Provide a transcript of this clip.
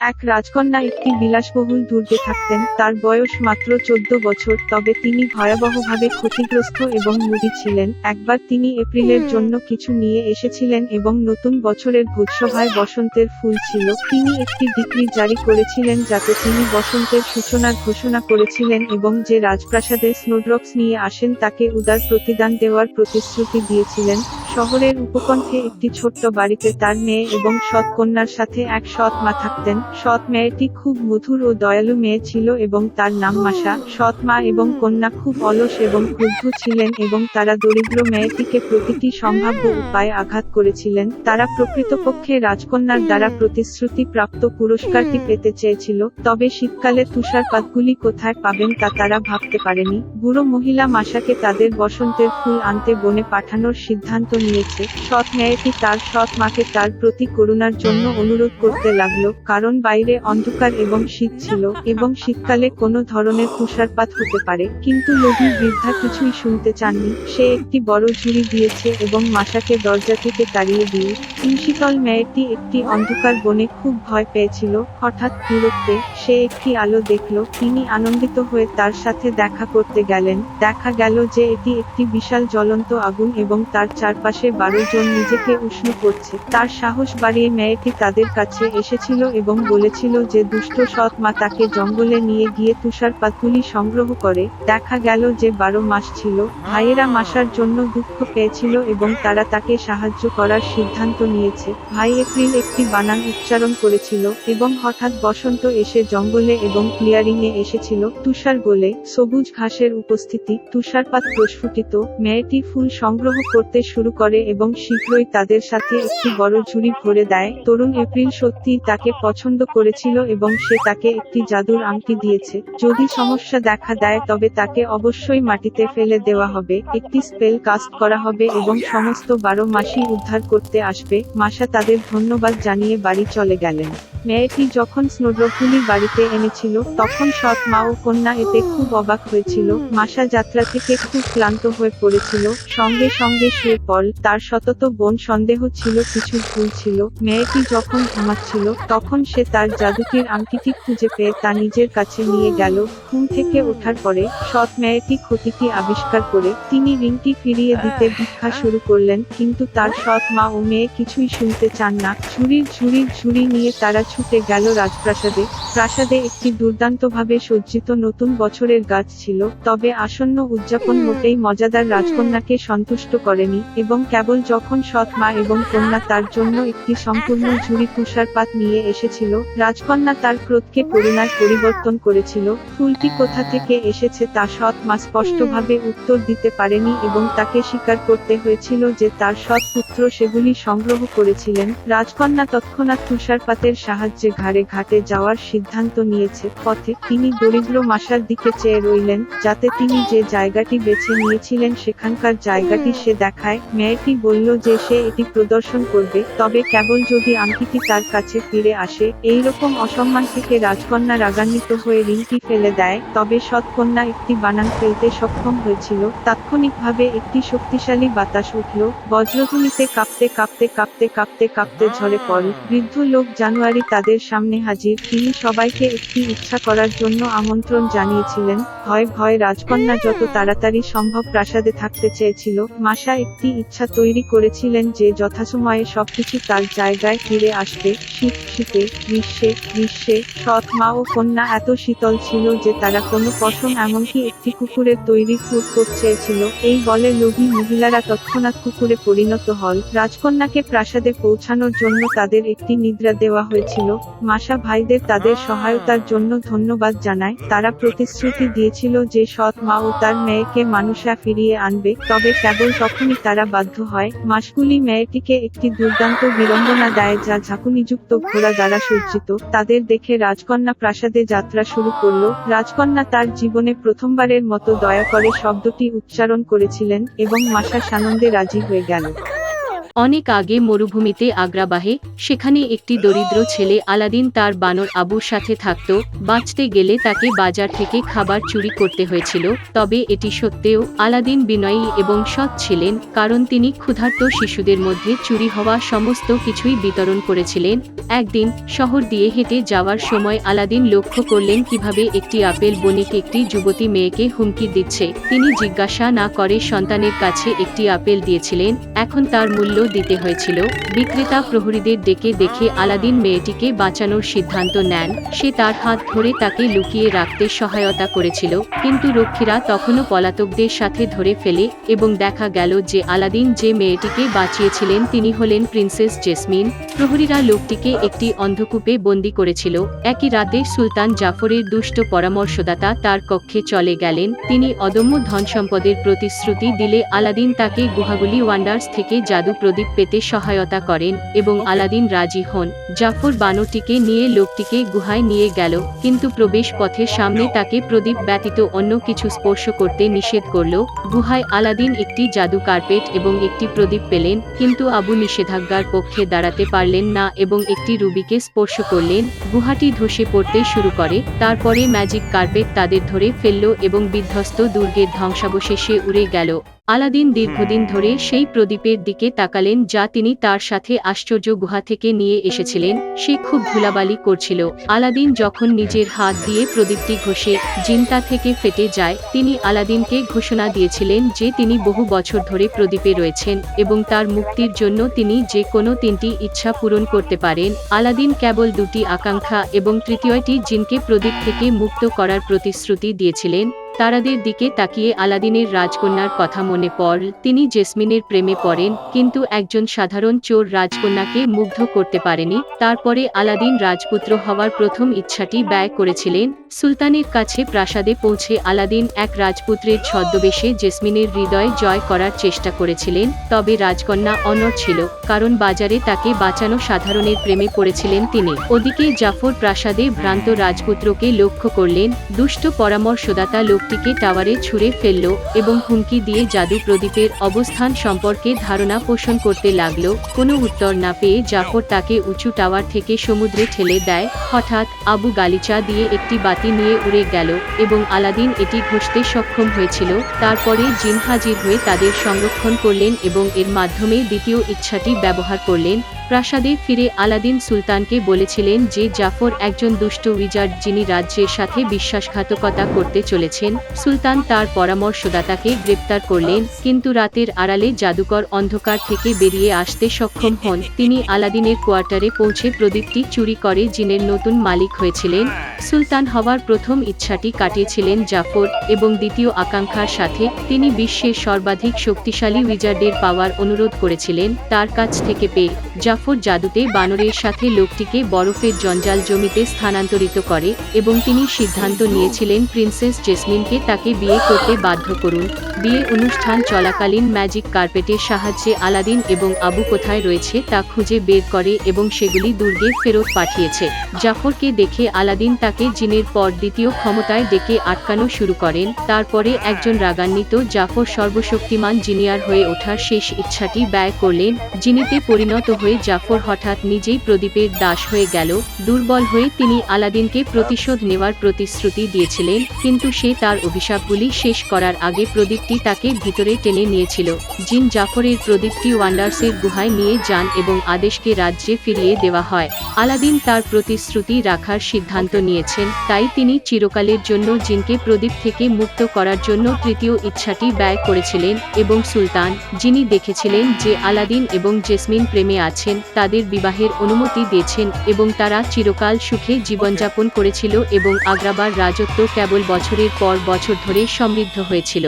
এক রাজকন্যা একটি বিলাসবহুল দুর্গে থাকতেন। তার বয়স মাত্র চোদ্দ বছর তবে তিনি ভয়াবহভাবে ক্ষতিগ্রস্ত এবং মুদি ছিলেন। একবার তিনি এপ্রিলের জন্য কিছু নিয়ে এসেছিলেন এবং নতুন বছরের ভোজসভায় বসন্তের ফুল ছিল। তিনি একটি ডিগ্রি জারি করেছিলেন যাতে তিনি বসন্তের সূচনার ঘোষণা করেছিলেন এবং যে রাজপ্রাসাদে স্নোড্রপস নিয়ে আসেন তাকে উদার প্রতিদান দেওয়ার প্রতিশ্রুতি দিয়েছিলেন। শহরের উপকণ্ঠে একটি ছোট্ট বাড়িতে তার মেয়ে এবং সৎ কন্যার সাথে এক সৎ মা থাকতেন। সৎ মেয়েটি খুব মধুর ও দয়ালু মেয়ে ছিল এবং তার নাম মাসা সৎ মা এবং কন্যা খুব অলস এবং ক্রুদ্ধ ছিলেন এবং তারা দরিদ্র মেয়েটিকে প্রতিটি সম্ভাব্য উপায়ে আঘাত করেছিলেন। তারা প্রকৃতপক্ষে রাজকন্যার দ্বারা প্রতিশ্রুতি প্রাপ্ত পুরস্কারটি পেতে চেয়েছিল, তবে শীতকালে তুষারপাতগুলি কোথায় পাবেন তা তারা ভাবতে পারেনি। বুড়ো মহিলা মাসাকে তাদের বসন্তের ফুল আনতে বনে পাঠানোর সিদ্ধান্ত নিয়েছে। সৎ মেয়েটি তার সৎ মাকে তার প্রতি করুণার জন্য অনুরোধ করতে লাগল, কারণ বাইরে অন্ধকার এবং শীত ছিল এবং শীতকালে কোনো ধরনের তুষারপাত হতে পারে। কিন্তু লোভী বৃদ্ধা কিছুই শুনতে চাননি। সে একটি বড় ঝুড়ি দিয়েছে এবং মাসাকে দরজা থেকে তাড়িয়ে দিয়ে হিমশীতল মেয়েটি একটি অন্ধকার বনে খুব ভয় পেয়েছিল। হঠাৎ দূরত্বে সে একটি আলো দেখল। তিনি আনন্দিত হয়ে তার সাথে দেখা করতে গেলেন। দেখা গেল যে এটি একটি বিশাল জ্বলন্ত আগুন এবং তার চারপাশে বারো জন নিজেকে উষ্ণ করছে। তার সাহস বাড়িয়ে মেয়েটি তাদের কাছে এসেছিল এবং বলেছিল যে দুষ্ট সৎ মা তাকে জঙ্গলে নিয়ে গিয়ে তুষারপাতগুলি সংগ্রহ করে। দেখা গেল যে বারো মাস ছিল। ভাইয়েরা মাসার জন্য দুঃখ পেয়েছিল এবং তারা তাকে সাহায্য করার সিদ্ধান্ত নিয়েছে। ভাই এপ্রিল একটি বানান উচ্চারণ করেছিল এবং হঠাৎ বসন্ত এসে জঙ্গলে এবং ক্লিয়ারিং এ এসেছিল। তুষার গোলে সবুজ ঘাসের উপস্থিতি, তুষারপাত প্রস্ফুটিত, মেয়েটি ফুল সংগ্রহ করতে শুরু করে এবং শীঘ্রই তাদের সাথে একটি বড় ঝুড়ি ভরে দেয়। তরুণ এপ্রিল সত্যিই তাকে পছন্দ করেছিল এবং সে তাকে একটি জাদুর আংটি দিয়েছে। যদি সমস্যা দেখা দেয় তবে তাকে অবশ্যই মাটিতে ফেলে দেওয়া হবে। একটি স্পেল কাস্ট করা হবে এবং সমস্ত বারো মাসই উদ্ধার করতে আসবে। মাসা তাদের ধন্যবাদ জানিয়ে বাড়ি চলে গেলেন। মেয়েটি যখন স্নোড্রপগুলি বাড়িতে এনেছিল তখন সৎ মা ও কন্যা এতে খুব অবাক হয়েছিল। মাসা যাত্রা থেকে খুব ক্লান্ত হয়ে পড়েছিল। সঙ্গে সঙ্গে শুয়ে পড়ল। তার সতত বোন সন্দেহ ছিল, কিছু ভুল ছিল। মেয়েটি যখন ঘুমাচ্ছিল, তখন সে তার জাদুকির আংটিটি খুঁজে পেয়ে তা নিজের কাছে নিয়ে গেল। ঘুম থেকে ওঠার পরে সৎ মেয়েটি ক্ষতিটি আবিষ্কার করে তিনি রিংটি ফিরিয়ে দিতে ভিক্ষা শুরু করলেন, কিন্তু তার সৎ মা ও মেয়ে কিছুই শুনতে চান না। ঝুড়ির ঝুড়ির ঝুড়ি নিয়ে তারা ছুটে গেল রাজপ্রাসাদে। প্রাসাদে একটি দুর্দান্তভাবে সজ্জিত নতুন বছরের গাছ ছিল, তবে আসন্ন উদযাপন মোটেই মজাদার। রাজকন্যাকে সন্তুষ্ট করেনি এবং কেবল যখন সৎ মা এবং কন্যা তার জন্য একটি সম্পূর্ণ ঝুড়ি তুষারপাত নিয়ে এসেছিল, রাজকন্যা তার ক্রোধকে করুণায় পরিবর্তন করেছিল, ফুলটি কোথা থেকে এসেছে তা সৎ মা স্পষ্টভাবে উত্তর দিতে পারেনি এবং তাকে স্বীকার করতে হয়েছিল যে তার সৎ পুত্র সেগুলি সংগ্রহ করেছিলেন, রাজকন্যা তৎক্ষণাৎ তুষারপাতের সাহায্যে ঘাড়ে ঘাটে যাওয়ার সিদ্ধান্ত নিয়েছে, পথে তিনি দরিদ্র মাসার দিকে চেয়ে রইলেন, যাতে তিনি যে জায়গাটি বেছে নিয়েছিলেন সেখানকার জায়গাটি সে দেখায় মেয়েটি বলল যে সে এটি প্রদর্শন করবে, তবে কেবল যদি আংটিটি তার কাছে ফিরে আসে এই রকম অসম্মান থেকে রাজকন্যা রাগান্বিত হয়ে রিংটি ফেলে দেয়, তবে সৎকন্যা একটি বানান ফেলতে সক্ষম হয়েছিল, তাৎক্ষণিকভাবে একটি শক্তিশালী বাতাস উঠল, বজ্রধ্বনিতে কাঁপতে কাঁপতে কাঁপতে কাঁপতে কাঁপতে ঝরে পড়ল বৃদ্ধ লোক জানুয়ারি তাদের সামনে হাজির, তিনি সবাইকে একটি ইচ্ছা করার জন্য আমন্ত্রণ জানিয়েছিলেন, ভয় ভয় রাজকন্যা যত তাড়াতাড়ি সম্ভব প্রাসাদে থাকতে চেয়েছিল মাসা একটি ইচ্ছা তৈরি করেছিলেন যে যথাসময়ে সবকিছু তার জায়গায় ফিরে আসবে। শীত, শীতে, গ্রীষ্মে গ্রীষ্মে, সৎ মা ও কন্যা এত শীতল ছিল যে তারা কোনো পশম এমনকি একটি কুকুরের তৈরি ফুট করতে চেয়েছিল। এই বলে লোভী মহিলারা তৎক্ষণাৎ কুকুরে পরিণত হল। রাজকন্যাকে প্রাসাদে পৌঁছানোর জন্য তাদের একটি নিদ্রা দেওয়া হয়েছিল। মাসা ভাইদের তাদের সহায়তার জন্য ধন্যবাদ জানায়। তারা প্রতিশ্রুতি দিয়েছিল যে সৎ মা ও তার মেয়েকে মানুষা ফিরিয়ে আনবে। তবে কেবল তখনই তারা বাধ্য হয় মাসগুলি মেয়েটিকে একটি দুর্দান্ত বিড়ম্বনা দেয় যা ঝাঁকুনিযুক্ত ঘোড়া দ্বারা সজ্জিত। তাদের দেখে রাজকন্যা প্রাসাদে যাত্রা শুরু করল। রাজকন্যা তার জীবনে প্রথমবারের মতো দয়া করে শব্দটি উচ্চারণ করেছিলেন এবং মাসা সানন্দে রাজি হয়ে গেল। অনেক আগে মরুভূমিতে আগ্রাবাহে, সেখানে একটি দরিদ্র ছেলে আলাদিন তার বানর আবুর সাথে থাকত, বাঁচতে গেলে তাকে বাজার থেকে খাবার চুরি করতে হয়েছিল, তবে এটি সত্ত্বেও আলাদিন বিনয়ী এবং সৎ ছিলেন, কারণ তিনি ক্ষুধার্ত শিশুদের মধ্যে চুরি হওয়া সমস্ত কিছুই বিতরণ করেছিলেন, একদিন শহর দিয়ে হেঁটে যাওয়ার সময় আলাদিন লক্ষ্য করলেন কীভাবে একটি আপেল বণিক একটি যুবতী মেয়েকে হুমকি দিচ্ছে, তিনি জিজ্ঞাসা না করে সন্তানের কাছে একটি আপেল দিয়েছিলেন, এখন তার মূল্য দিতে হয়েছিল। বিক্রেতা প্রহরীদের ডেকে দেখে আলাদিন মেয়েটিকে বাঁচানোর সিদ্ধান্ত নেন। সে তার হাত ধরে তাকে লুকিয়ে রাখতে সহায়তা করেছিল, কিন্তু রক্ষীরা তখনও পলাতকদের সাথে ধরে ফেলে এবং দেখা গেল যে আলাদিন যে মেয়েটিকে বাঁচিয়েছিলেন তিনি হলেন প্রিন্সেস জেসমিন। প্রহরীরা লোকটিকে একটি অন্ধকূপে বন্দি করেছিল। একই রাতে সুলতান জাফরের দুষ্ট পরামর্শদাতা তার কক্ষে চলে গেলেন। তিনি অদম্য ধন সম্পদের প্রতিশ্রুতি দিলে আলাদিন তাকে গুহাগুলি ওয়ান্ডার্স থেকে জাদু প্রদীপ পেতে সহায়তা করেন এবং আলাদিন রাজি হন। জাফর বানরটিকে নিয়ে লোকটিকে গুহায় নিয়ে গেল কিন্তু প্রবেশ পথের সামনে তাকে প্রদীপ ব্যতীত অন্য কিছু স্পর্শ করতে নিষেধ করল। গুহায় আলাদিন একটি জাদু কার্পেট এবং একটি প্রদীপ পেলেন কিন্তু আবু নিষেধাজ্ঞার পক্ষে দাঁড়াতে পারলেন না এবং একটি রুবিকে স্পর্শ করলেন। গুহাটি ধসে পড়তে শুরু করে তারপরে ম্যাজিক কার্পেট তাদের ধরে ফেলল এবং বিধ্বস্ত দুর্গের ধ্বংসাবশেষে উড়ে গেল। আলাদিন দীর্ঘদিন ধরে সেই প্রদীপের দিকে তাকালেন যা তিনি তার সাথে আশ্চর্য গুহা থেকে নিয়ে এসেছিলেন, সে খুব ধুলাবালি করছিল। আলাদিন যখন নিজের হাত দিয়ে প্রদীপটি ঘষে জিন্তা থেকে ফেটে যায়, তিনি আলাদিনকে ঘোষণা দিয়েছিলেন যে তিনি বহু বছর ধরে প্রদীপে রয়েছেন এবং তার মুক্তির জন্য তিনি যে কোনো তিনটি ইচ্ছা পূরণ করতে পারেন। আলাদিন কেবল দুটি আকাঙ্ক্ষা এবং তৃতীয়টি জিনকে প্রদীপ থেকে মুক্ত করার প্রতিশ্রুতি দিয়েছিলেন। তারাদের দিকে তাকিয়ে আলাদিনের রাজকন্যার কথা মনে পড়ল তিনি জেসমিনের প্রেমে পড়েন, কিন্তু একজন সাধারণ চোর রাজকন্যাকে মুগ্ধ করতে পারেনি। তারপরে আলাদিন রাজপুত্র হওয়ার প্রথম ইচ্ছাটি ব্যয় করেছিলেন। সুলতানের কাছে প্রাসাদে পৌঁছে আলাদিন এক রাজপুত্রের ছদ্মবেশে জেসমিনের হৃদয় জয় করার চেষ্টা করেছিলেন, তবে রাজকন্যা অনর ছিল, কারণ বাজারে তাকে বাঁচানো সাধারণের প্রেমে পড়েছিলেন তিনি। ওদিকে জাফর প্রাসাদে ভ্রান্ত রাজপুত্রকে লক্ষ্য করলেন, দুষ্ট পরামর্শদাতা লোকটিকে টাওয়ারে ছুঁড়ে ফেলল এবং হুমকি দিয়ে জাদু প্রদীপের অবস্থান সম্পর্কে ধারণা পোষণ করতে লাগল। কোনো উত্তর না পেয়ে জাফর তাকে উঁচু টাওয়ার থেকে সমুদ্রে ঠেলে দেয়। হঠাৎ আবু গালিচা দিয়ে একটি বাতি নিয়ে উড়ে গেল এবং আলাদিন এটি ঘষতে সক্ষম হয়েছিল। তারপরে জিন হাজির হয়ে তাদের সংরক্ষণ করলেন এবং এর মাধ্যমে দ্বিতীয় ইচ্ছাটি ব্যবহার করলেন। প্রাসাদে ফিরে আলাদিন সুলতানকে বলেছিলেন যে জাফর একজন দুষ্ট উইজার্ড যিনি রাজ্যের সাথে বিশ্বাসঘাতকতা করতে চলেছেন, সুলতান তার পরামর্শদাতাকে গ্রেপ্তার করলেন, কিন্তু রাতের আড়ালে জাদুকর অন্ধকার থেকে বেরিয়ে আসতে সক্ষম হন। তিনি আলাদিনের কোয়ার্টারে পৌঁছে প্রদীপটি চুরি করে জিনের নতুন মালিক হয়েছিলেন। সুলতান হওয়ার প্রথম ইচ্ছাটি কাটিয়েছিলেন জাফর এবং দ্বিতীয় আকাঙ্ক্ষার সাথে তিনি বিশ্বের সর্বাধিক শক্তিশালী উইজার্ডের পাওয়ার অনুরোধ করেছিলেন, তার কাছ থেকে পেয়ে। জাফর জাদুতে বানরের সাথে লোকটিকে বরফের জঞ্জাল জমিতে স্থানান্তরিত করে এবং তিনি সিদ্ধান্ত নিয়েছিলেন প্রিন্সেস জেসমিনকে তাকে বিয়ে করতে বাধ্য করুন। বিয়ে অনুষ্ঠান চলাকালীন ম্যাজিক কার্পেটের সাহায্যে আলাদিন এবং আবু কোথায় রয়েছে তা খুঁজে বের করে এবং সেগুলি দুর্গে ফেরত পাঠিয়েছে। জাফরকে দেখে আলাদিন তাকে জিনের পর দ্বিতীয় ক্ষমতায় ডেকে আটকানো শুরু করেন। তারপরে একজন রাগান্বিত জাফর সর্বশক্তিমান জিনিয়ার হয়ে ওঠার শেষ ইচ্ছাটি ব্যয় করলেন, জিনিতে পরিণত হয়ে জাফর হঠাৎ নিজেই প্রদীপের দাস হয়ে গেল, দুর্বল হয়ে তিনি আলাদিনকে প্রতিশোধ নেওয়ার প্রতিশ্রুতি দিয়েছিলেন, কিন্তু সে তার অভিশাপগুলি শেষ করার আগে প্রদীপটি তাকে ভিতরে টেনে নিয়েছিল। জিন জাফরের প্রদীপটি ওয়ান্ডার্সের গুহায় নিয়ে যান এবং আদেশকে রাজ্যে ফিরিয়ে দেওয়া হয়। আলাদিন তার প্রতিশ্রুতি রাখার সিদ্ধান্ত নিয়েছেন, তাই তিনি চিরকালের জন্য জিনকে প্রদীপ থেকে মুক্ত করার জন্য তৃতীয় ইচ্ছাটি ব্যয় করেছিলেন এবং সুলতান, যিনি দেখেছিলেন যে আলাদিন এবং জেসমিন প্রেমে আছেন তাদের বিবাহের অনুমতি দিয়েছেন এবং তারা চিরকাল সুখে জীবনযাপন করেছিল এবং আগ্রাবার রাজত্ব কেবল বছরের পর বছর ধরে সমৃদ্ধ হয়েছিল।